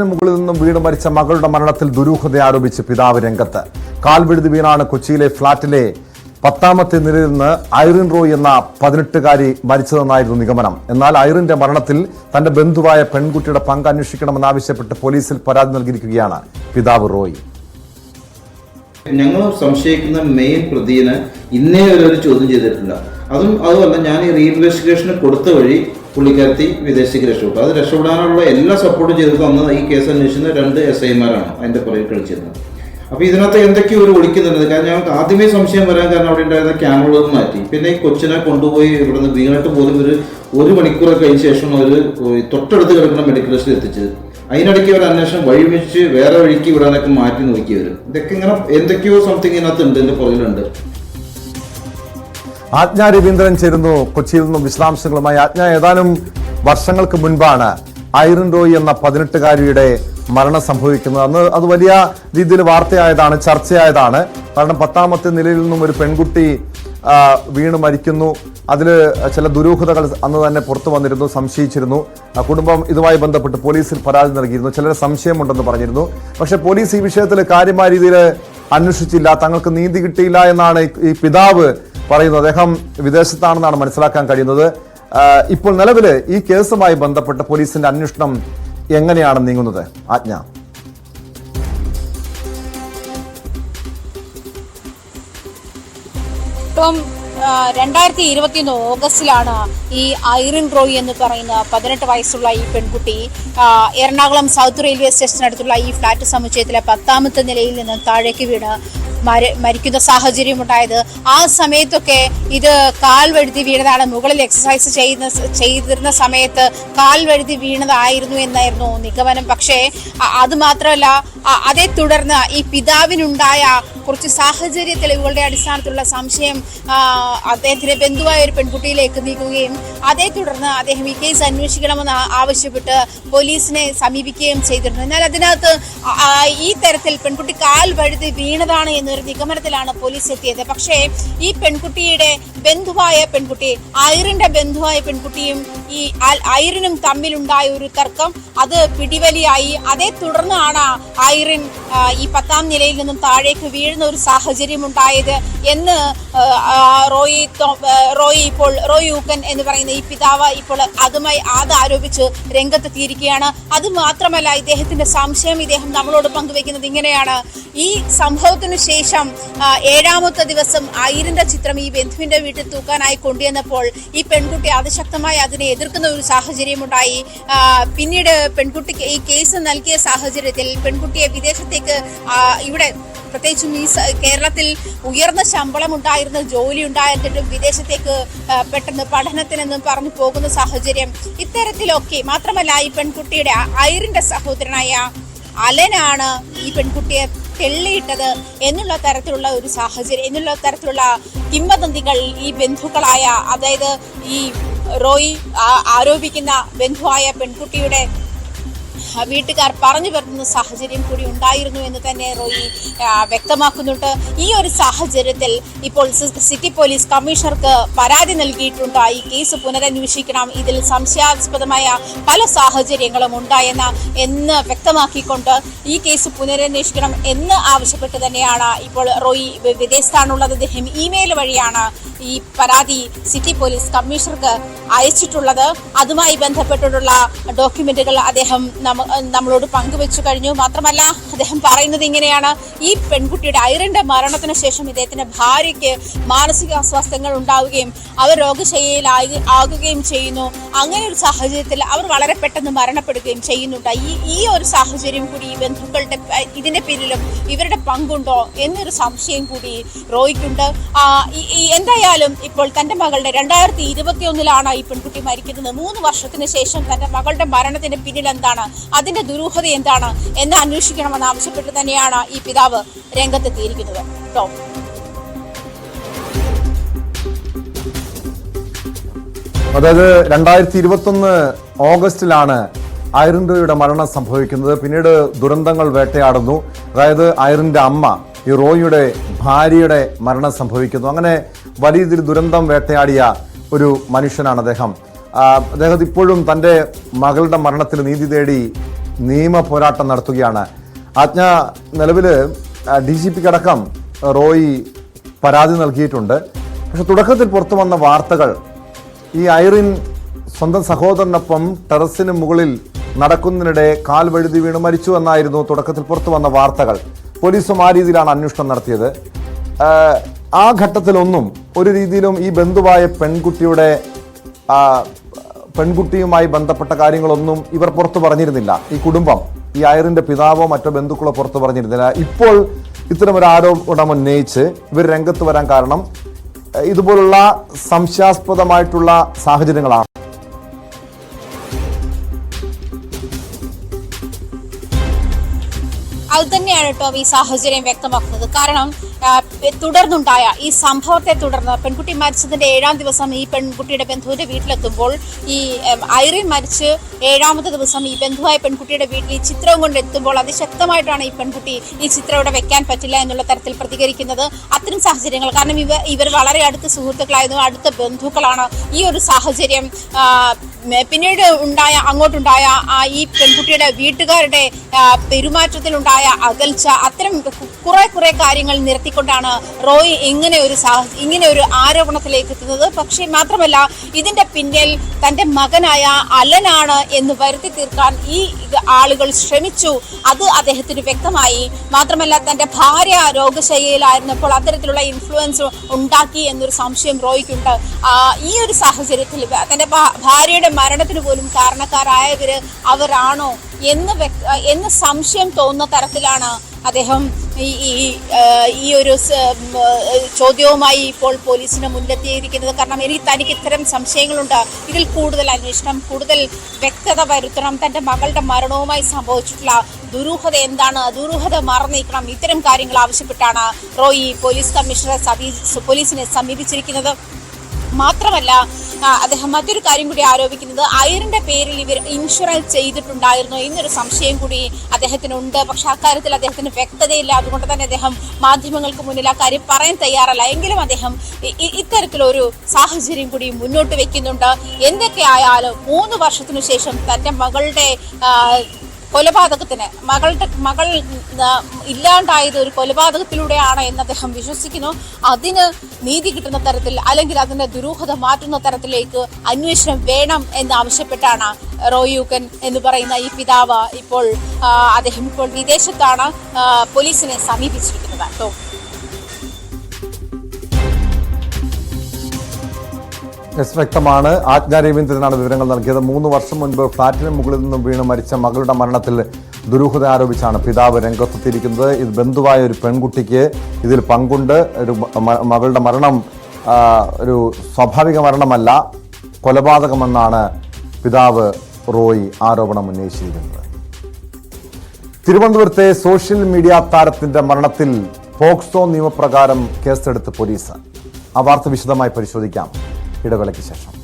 മുകളിൽ നിന്നും വീട് മരിച്ച മകളുടെ മരണത്തിൽ ദുരൂഹത ആരോപിച്ച് പിതാവ് രംഗത്ത്. കാൽവിഴുതി വീണാണ് കൊച്ചിയിലെ ഫ്ളാറ്റിലെ പത്താമത്തെ നിലയിൽ നിന്ന് ഐറിൻ റോയ് എന്ന പതിനെട്ടുകാരി മരിച്ചതെന്നായിരുന്നു നിഗമനം. എന്നാൽ ഐറിന്റെ മരണത്തിൽ തന്റെ ബന്ധുവായ പെൺകുട്ടിയുടെ പങ്ക് അന്വേഷിക്കണമെന്നാവശ്യപ്പെട്ട് പോലീസിൽ പരാതി നൽകിയിരിക്കുകയാണ് പിതാവ് റോയ്. ഞങ്ങൾ സംശയിക്കുന്ന മെയിൻ പ്രതിയെ ഇന്നേ വരെ ഒരു ചോദ്യം ചെയ്തിട്ടില്ല. അതും അതുമല്ല ഞാൻ ഈ റീഇൻവെസ്റ്റിഗേഷന് കൊടുത്ത വഴി പുള്ളിക്കാരത്തി വിദേശത്തേക്ക് രക്ഷപ്പെട്ടു. അത് രക്ഷപ്പെടാനുള്ള എല്ലാ സപ്പോർട്ടും ചെയ്ത് തന്നത് ഈ കേസ് അന്വേഷിക്കുന്ന രണ്ട് എസ് ഐമാരാണ് അതിന്റെ പുറകിൽ കളിച്ചിരുന്നത്. അപ്പോൾ ഇതിനകത്ത് എന്തൊക്കെയോ ഒരു ഒളിക്കുന്നുണ്ട്. കാരണം ഞങ്ങൾക്ക് ആദ്യമേ സംശയം വരാൻ കാരണം അവിടെ ഉണ്ടായിരുന്ന ക്യാമറകൾ മാറ്റി. പിന്നെ ഈ കൊച്ചിനെ കൊണ്ടുപോയി ഇവിടുന്ന് വീണിട്ട് പോലും ഒരു ഒരു മണിക്കൂറൊക്കെ കഴിഞ്ഞ ശേഷം ഒരു തൊട്ടടുത്ത് കിടക്കുന്ന മെഡിക്കൽ ലിസ്റ്റിൽ എത്തിച്ചത്. അതിനിടയ്ക്ക് ഒരു അന്വേഷണം വഴിവെച്ച് വേറെ വഴിക്ക് വിടാനൊക്കെ മാറ്റി നോക്കിയവർ ഇതൊക്കെ ഇങ്ങനെ എന്തൊക്കെയോ സംതിങ് ഇതിനകത്ത് ഉണ്ട് എന്റെ പുറകിലുണ്ട്. ആജ്ഞ രവീന്ദ്രൻ ചേരുന്നു കൊച്ചിയിൽ നിന്നും വിശദാംശങ്ങളുമായി. ആജ്ഞ ഏതാനും വർഷങ്ങൾക്ക് മുൻപാണ് ഐറിൻ റോയ് എന്ന പതിനെട്ടുകാരിയുടെ മരണം സംഭവിക്കുന്നത്. അന്ന് അത് വലിയ രീതിയിൽ വാർത്തയായതാണ് ചർച്ചയായതാണ്. കാരണം പത്താമത്തെ നിലയിൽ നിന്നും ഒരു പെൺകുട്ടി വീണ് മരിക്കുന്നു. അതിൽ ചില ദുരൂഹതകൾ അന്ന് തന്നെ പുറത്തു വന്നിരുന്നു സംശയിച്ചിരുന്നു. കുടുംബം ഇതുമായി ബന്ധപ്പെട്ട് പോലീസിൽ പരാതി നൽകിയിരുന്നു. ചിലർ സംശയമുണ്ടെന്ന് പറഞ്ഞിരുന്നു. പക്ഷേ പോലീസ് ഈ വിഷയത്തിൽ കാര്യമായ രീതിയിൽ അന്വേഷിച്ചില്ല തങ്ങൾക്ക് നീതി കിട്ടിയില്ല എന്നാണ് ഈ പിതാവ് പറയുന്നത് അദ്ദേഹം വിദേശത്താണെന്നാണ് മനസ്സിലാക്കാൻ കഴിയുന്നത്. ഇപ്പോൾ നിലവിൽ ഈ കേസുമായി ബന്ധപ്പെട്ട് പോലീസിന്റെ അന്വേഷണം എങ്ങനെയാണ് നീങ്ങുന്നത്? ആജ്ഞ. ഇപ്പം രണ്ടായിരത്തി ഇരുപത്തിയൊന്ന് ഓഗസ്റ്റിലാണ് ഈ ഐറിൻ റോയ് എന്ന് പറയുന്ന പതിനെട്ട് വയസ്സുള്ള ഈ പെൺകുട്ടി എറണാകുളം സൗത്ത് റെയിൽവേ സ്റ്റേഷനടുത്തുള്ള ഈ ഫ്ലാറ്റ് സമുച്ചയത്തിലെ പത്താമത്തെ നിലയിൽ നിന്ന് താഴേക്ക് വീണ് മരിക്കുന്ന സാഹചര്യം ഉണ്ടായത് ആ സമയത്തൊക്കെ ഇത് കാൽ വഴുതി വീണതാണ്. മുകളിൽ എക്സസൈസ് ചെയ്യുന്ന ചെയ്തിരുന്ന സമയത്ത് കാൽ വഴുതി വീണതായിരുന്നു എന്നായിരുന്നു നിഗമനം. പക്ഷേ അത് മാത്രമല്ല അതേ തുടർന്ന് ഈ പിതാവിനുണ്ടായ കുറച്ച് സാഹചര്യ തെളിവുകളുടെ അടിസ്ഥാനത്തിലുള്ള സംശയം അദ്ദേഹത്തിന്റെ ബന്ധുവായ ഒരു പെൺകുട്ടിയിലേക്ക് നീക്കുകയും അതേ തുടർന്ന് അദ്ദേഹം ഈ കേസ് അന്വേഷിക്കണമെന്ന് ആവശ്യപ്പെട്ട് പോലീസിനെ സമീപിക്കുകയും ചെയ്തിരുന്നു. എന്നാൽ അതിനകത്ത് ഈ തരത്തിൽ പെൺകുട്ടി കാൽ വഴുതി വീണതാണ് എന്നൊരു നിഗമനത്തിലാണ് പോലീസ് എത്തിയത്. പക്ഷേ ഈ പെൺകുട്ടിയുടെ ബന്ധുവായ പെൺകുട്ടി ഐറിന്റെ ബന്ധുവായ പെൺകുട്ടിയും ഈ ഐറിനും തമ്മിലുണ്ടായ ഒരു തർക്കം അത് പിടിവലിയായി. അതേ തുടർന്നാണ് ഐറിൻ ഈ പത്താം നിലയിൽ നിന്നും താഴേക്ക് വീഴുന്ന ഒരു സാഹചര്യം ഉണ്ടായത് എന്ന് റോയി റോയി ഇപ്പോൾ റോയി ഊക്കൻ എന്ന് പറയുന്ന ഈ പിതാവ് ഇപ്പോൾ അതുമായി അത് ആരോപിച്ച് രംഗത്തെത്തിയിരിക്കുകയാണ്. അത് മാത്രമല്ല ഇദ്ദേഹത്തിന്റെ സംശയം ഇദ്ദേഹം നമ്മളോട് പങ്കുവെക്കുന്നത് ഇങ്ങനെയാണ്. ഈ സംഭവത്തിനു ശേഷം ഏഴാമത്തെ ദിവസം ആയിരന്റെ ചിത്രം ഈ ബന്ധുവിന്റെ വീട്ടിൽ തൂക്കാനായി കൊണ്ടുവന്നപ്പോൾ ഈ പെൺകുട്ടി അതിശക്തമായി അതിനെ എതിർക്കുന്ന ഒരു സാഹചര്യമുണ്ടായി. പിന്നീട് പെൺകുട്ടിക്ക് ഈ കേസ് നൽകിയ സാഹചര്യത്തിൽ പെൺകുട്ടിയെ വിദേശത്തേക്ക് ഇവിടെ പ്രത്യേകിച്ചും ഈ കേരളത്തിൽ ഉയർന്ന ശമ്പളം ഉണ്ടായിരുന്ന ജോലി ഉണ്ടായിരുന്നിട്ടും വിദേശത്തേക്ക് പെട്ടെന്ന് പഠനത്തിനെന്നും പറഞ്ഞു പോകുന്ന സാഹചര്യം ഇത്തരത്തിലൊക്കെ മാത്രമല്ല ഈ പെൺകുട്ടിയുടെ ഐറിന്റെ സഹോദരനായ അലനാണ് ഈ പെൺകുട്ടിയെ തെള്ളിയിട്ടത് എന്നുള്ള തരത്തിലുള്ള ഒരു സാഹചര്യം എന്നുള്ള തരത്തിലുള്ള കിംവദന്തികൾ ഈ ബന്ധുക്കളായ അതായത് ഈ റോയി ആരോപിക്കുന്ന ബന്ധുവായ പെൺകുട്ടിയുടെ വീട്ടുകാർ പറഞ്ഞു വരുന്ന സാഹചര്യം കൂടി ഉണ്ടായിരുന്നു എന്ന് തന്നെ റോയി വ്യക്തമാക്കുന്നുണ്ട്. ഈ ഒരു സാഹചര്യത്തിൽ ഇപ്പോൾ സിറ്റി പോലീസ് കമ്മീഷണർക്ക് പരാതി നൽകിയിട്ടുണ്ട്. ഈ കേസ് പുനരന്വേഷിക്കണം. ഇതിൽ സംശയാസ്പദമായ പല സാഹചര്യങ്ങളും ഉണ്ടായെന്ന എന്ന് വ്യക്തമാക്കിക്കൊണ്ട് ഈ കേസ് പുനരന്വേഷിക്കണം എന്ന് ആവശ്യപ്പെട്ട് തന്നെയാണ് ഇപ്പോൾ റോയി വിദേശത്താണുള്ളത്. അദ്ദേഹം ഇമെയിൽ വഴിയാണ് ഈ പരാതി സിറ്റി പോലീസ് കമ്മീഷണർക്ക് അയച്ചിട്ടുള്ളത്. അതുമായി ബന്ധപ്പെട്ടിട്ടുള്ള ഡോക്യുമെന്റുകൾ അദ്ദേഹം നമ്മളോട് പങ്കുവെച്ചു കഴിഞ്ഞു. മാത്രമല്ല അദ്ദേഹം പറയുന്നത് ഇങ്ങനെയാണ്. ഈ പെൺകുട്ടിയുടെ ഐറിന്റെ മരണത്തിന് ശേഷം ഇദ്ദേഹത്തിന്റെ ഭാര്യയ്ക്ക് മാനസിക അസ്വാസ്ഥ്യങ്ങൾ ഉണ്ടാവുകയും അവർ രോഗശൈലിയിൽ ആകുകയും ചെയ്യുന്നു. അങ്ങനെ ഒരു സാഹചര്യത്തിൽ അവർ വളരെ പെട്ടെന്ന് മരണപ്പെടുകയും ചെയ്യുന്നുണ്ട്. ഈ ഈ ഒരു സാഹചര്യം കൂടി ഈ ബന്ധുക്കളുടെ ഇതിന്റെ പിന്നിലും ഇവരുടെ പങ്കുണ്ടോ എന്നൊരു സംശയം കൂടി റോയ്ക്കുണ്ട്. ആ, എന്തായാലും ഇപ്പോൾ തന്റെ മകളുടെ രണ്ടായിരത്തി ഇരുപത്തി ഒന്നിലാണ് ഈ പെൺകുട്ടി മരിക്കുന്നത്. മൂന്ന് വർഷത്തിന് ശേഷം തന്റെ മകളുടെ മരണത്തിന് പിന്നിൽ എന്താണ്? അതിന്റെ ദുരൂഹത എന്താണ്? എന്ന് അന്വേഷിക്കണമെന്ന് ആവശ്യപ്പെട്ട് തന്നെയാണ് ഈ പിതാവ് രംഗത്തെത്തിയിരിക്കുന്നത്. ടോം. അതായത് രണ്ടായിരത്തി ഇരുപത്തൊന്ന് ഓഗസ്റ്റിലാണ് ഐറിൻഡോയുടെ മരണം സംഭവിക്കുന്നത്. പിന്നീട് ദുരന്തങ്ങൾ വേട്ടയാടുന്നു. അതായത് ഐറിന്റെ അമ്മ ഈ റോയിയുടെ ഭാര്യയുടെ മരണം സംഭവിക്കുന്നു. അങ്ങനെ വലിയ രീതിയിൽ ദുരന്തം വേട്ടയാടിയ ഒരു മനുഷ്യനാണ് അദ്ദേഹം. അദ്ദേഹം ഇപ്പോഴും തന്റെ മകളുടെ മരണത്തിൽ നീതി തേടി നിയമ പോരാട്ടം നടത്തുകയാണ്. ആജ്ഞ നിലവിൽ ഡി ജി പിക്ക് അടക്കം റോയി പരാതി നൽകിയിട്ടുണ്ട്. പക്ഷെ തുടക്കത്തിൽ പുറത്തു വന്ന വാർത്തകൾ ഈ ഐറിൻ സ്വന്തം സഹോദരനൊപ്പം ടെറസിന് മുകളിൽ നടക്കുന്നതിനിടെ കാൽ വഴുതി വീണ് മരിച്ചു എന്നായിരുന്നു തുടക്കത്തിൽ പുറത്തു വന്ന വാർത്തകൾ. പോലീസും ആ രീതിയിലാണ് അന്വേഷണം നടത്തിയത്. ആ ഘട്ടത്തിലൊന്നും ഒരു രീതിയിലും ഈ ബന്ധുവായ പെൺകുട്ടിയുടെ പെൺകുട്ടിയുമായി ബന്ധപ്പെട്ട കാര്യങ്ങളൊന്നും ഇവർ പുറത്തു പറഞ്ഞിരുന്നില്ല. ഈ കുടുംബം ഈ അയറിന്റെ പിതാവോ മറ്റോ ബന്ധുക്കളോ പുറത്തു പറഞ്ഞിരുന്നില്ല. ഇപ്പോൾ ഇത്തരം ഒരു ആരോപണം ഉന്നയിച്ച് ഇവർ രംഗത്ത് വരാൻ കാരണം ഇതുപോലുള്ള സംശയാസ്പദമായിട്ടുള്ള സാഹചര്യങ്ങളാണ്. കേട്ടോ ഈ സാഹചര്യം വ്യക്തമാക്കുന്നത്. കാരണം തുടർന്നുണ്ടായ ഈ സംഭവത്തെ തുടർന്ന് പെൺകുട്ടി മരിച്ചതിന്റെ ഏഴാം ദിവസം ഈ പെൺകുട്ടിയുടെ ബന്ധുവിന്റെ വീട്ടിലെത്തുമ്പോൾ ഈ ഐറിൻ മരിച്ച് ഏഴാമത്തെ ദിവസം ഈ ബന്ധുവായ പെൺകുട്ടിയുടെ വീട്ടിൽ ഈ ചിത്രവും കൊണ്ട് എത്തുമ്പോൾ അതിശക്തമായിട്ടാണ് ഈ പെൺകുട്ടി ഈ ചിത്രം ഇവിടെ വെക്കാൻ പറ്റില്ല എന്നുള്ള തരത്തിൽ പ്രതികരിക്കുന്നത് അത്തരം സാഹചര്യങ്ങൾ. കാരണം ഇവ ഇവർ വളരെ അടുത്ത സുഹൃത്തുക്കളായിരുന്നു അടുത്ത ബന്ധുക്കളാണ്. ഈ ഒരു സാഹചര്യം പിന്നീട് ഉണ്ടായ അങ്ങോട്ടുണ്ടായ ഈ പെൺകുട്ടിയുടെ വീട്ടുകാരുടെ പെരുമാറ്റത്തിലുണ്ടായ അകൽച്ച അത്തരം കുറെ കുറെ കാര്യങ്ങൾ നിരത്തിക്കൊണ്ടാണ് റോയ് ഇങ്ങനെ ഒരു ഇങ്ങനെ ഒരു ആരോപണത്തിലേക്ക് എത്തുന്നത്. പക്ഷേ മാത്രമല്ല ഇതിന്റെ പിന്നിൽ തന്റെ മകനായ അലനാണ് എന്ന് വരുത്തി തീർക്കാൻ ഈ ആളുകൾ ശ്രമിച്ചു. അത് അദ്ദേഹത്തിന് വ്യക്തമായി. മാത്രമല്ല തന്റെ ഭാര്യ രോഗശൈലിയിലായിരുന്നപ്പോൾ അത്തരത്തിലുള്ള ഇൻഫ്ലുവൻസ് ഉണ്ടാക്കി എന്നൊരു സംശയം റോയ്ക്കുണ്ട്. ഈ ഒരു സാഹചര്യത്തിൽ തന്റെ ഭാര്യയുടെ മരണത്തിന് പോലും കാരണക്കാരായവര് അവരാണോ എന്ന് എന്ന് സംശയം തോന്നുന്ന തരത്തിലാണ് അദ്ദേഹം ഈ ഈ ഒരു ചോദ്യവുമായി ഇപ്പോൾ പോലീസിന് മുന്നിലെത്തിയിരിക്കുന്നത് കാരണം എനിക്ക് തനിക്ക് ഇത്തരം സംശയങ്ങളുണ്ട്. ഇതിൽ കൂടുതൽ അന്വേഷണം കൂടുതൽ വ്യക്തത വരുത്തണം. തന്റെ മകളുടെ മരണവുമായി സംഭവിച്ചിട്ടുള്ള ദുരൂഹത എന്താണ്? ദുരൂഹത മറന്നീക്കണം. ഇത്തരം കാര്യങ്ങൾ ആവശ്യപ്പെട്ടാണ് റോയി പോലീസ് കമ്മീഷണറെ പോലീസിനെ സമീപിച്ചിരിക്കുന്നത്. മാത്രമല്ല അദ്ദേഹം മറ്റൊരു കാര്യം കൂടി ആരോപിക്കുന്നത്. അയറിന്റെ പേരിൽ ഇവർ ഇൻഷുറൻസ് ചെയ്തിട്ടുണ്ടായിരുന്നു എന്നൊരു സംശയം കൂടി അദ്ദേഹത്തിനുണ്ട്. പക്ഷെ അക്കാര്യത്തിൽ അദ്ദേഹത്തിന് വ്യക്തതയില്ല. അതുകൊണ്ട് തന്നെ അദ്ദേഹം മാധ്യമങ്ങൾക്ക് മുന്നിൽ ആ കാര്യം പറയാൻ തയ്യാറല്ല. എങ്കിലും അദ്ദേഹം ഇത്തരത്തിലൊരു സാഹചര്യം കൂടി മുന്നോട്ട് വെക്കുന്നുണ്ട്. എന്തൊക്കെ ആയാലും മൂന്ന് വർഷത്തിനു ശേഷം തന്റെ മകളുടെ കൊലപാതകത്തിന്. മകളുടെ മകൾ ഇല്ലാണ്ടായത് ഒരു കൊലപാതകത്തിലൂടെയാണ് എന്ന് അദ്ദേഹം വിശ്വസിക്കുന്നു. അതിന് നീതി കിട്ടുന്ന തരത്തിൽ അല്ലെങ്കിൽ അതിന്റെ ദുരൂഹത മാറ്റുന്ന തരത്തിലേക്ക് അന്വേഷണം വേണം എന്ന് ആവശ്യപ്പെട്ടാണ് റോയൂക്കൻ എന്ന് പറയുന്ന ഈ പിതാവ് ഇപ്പോൾ അദ്ദേഹം ഇപ്പോൾ വിദേശത്താണ് പോലീസിനെ സമീപിച്ചിരിക്കുന്നത്. കേട്ടോ എസ് വ്യക്തമാണ്. ആജ്ഞ രവീന്ദ്രനാണ് വിവരങ്ങൾ നൽകിയത്. മൂന്ന് വർഷം മുൻപ് ഫ്ളാറ്റിന് മുകളിൽ നിന്നും വീണ് മരിച്ച മകളുടെ മരണത്തിൽ ദുരൂഹത ആരോപിച്ചാണ് പിതാവ് രംഗത്തെത്തിയിരിക്കുന്നത്. ഇത് ബന്ധുവായ ഒരു പെൺകുട്ടിക്ക് ഇതിൽ പങ്കുണ്ട്. ഒരു മകളുടെ മരണം ഒരു സ്വാഭാവിക മരണമല്ല കൊലപാതകമെന്നാണ് പിതാവ് റോയ് ആരോപണം ഉന്നയിച്ചിരിക്കുന്നത്. തിരുവനന്തപുരത്തെ സോഷ്യൽ മീഡിയ താരത്തിന്റെ മരണത്തിൽ പോക്സോ നിയമപ്രകാരം കേസെടുത്ത് പോലീസ്. ആ വാർത്ത വിശദമായി പരിശോധിക്കാം. ഇടവേളയ്ക്ക് ശേഷം.